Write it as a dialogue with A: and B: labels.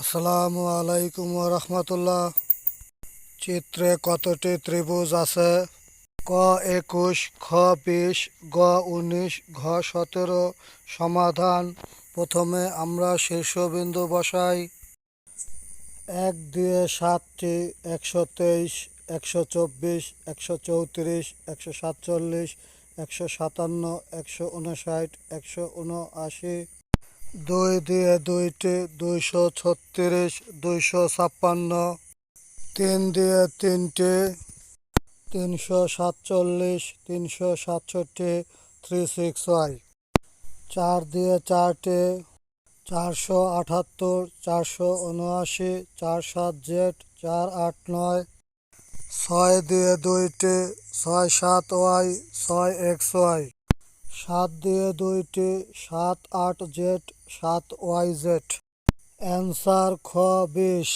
A: আসসালামু আলাইকুম রহমতুল্লাহ। চিত্রে কতটি ত্রিভুজ আছে? ক একুশ, খ বিশ, গ উনিশ, ঘ সতেরো। সমাধান। প্রথমে আমরা শীর্ষবিন্দু বসাই। এক দিয়ে সাতটি, একশো তেইশ, একশো চব্বিশ, একশো চৌত্রিশ, একশো সাতচল্লিশ, একশো সাতান্ন, একশো উনষাট, একশো উনআশি। দুই দিয়ে দুইটি, দুইশো ছত্রিশ, দুইশো ছাপ্পান্ন, তিন দিয়ে তিনটি, তিনশো সাতচল্লিশ, তিনশো সাতষট্টি, থ্রি সিক্স ওয়াই। চার দিয়ে চারটে, চারশো আটাত্তর, চারশো উনআশি চার সাত জেড, চার আট নয়। ছয় দিয়ে দুইটি, ছয় সাত ওয়াই, ছয় এক্স ওয়াই। সাত দিয়ে দুইটি সাত আট জেড সাত ওয়াই জেড। অ্যান্সার খ বিশ।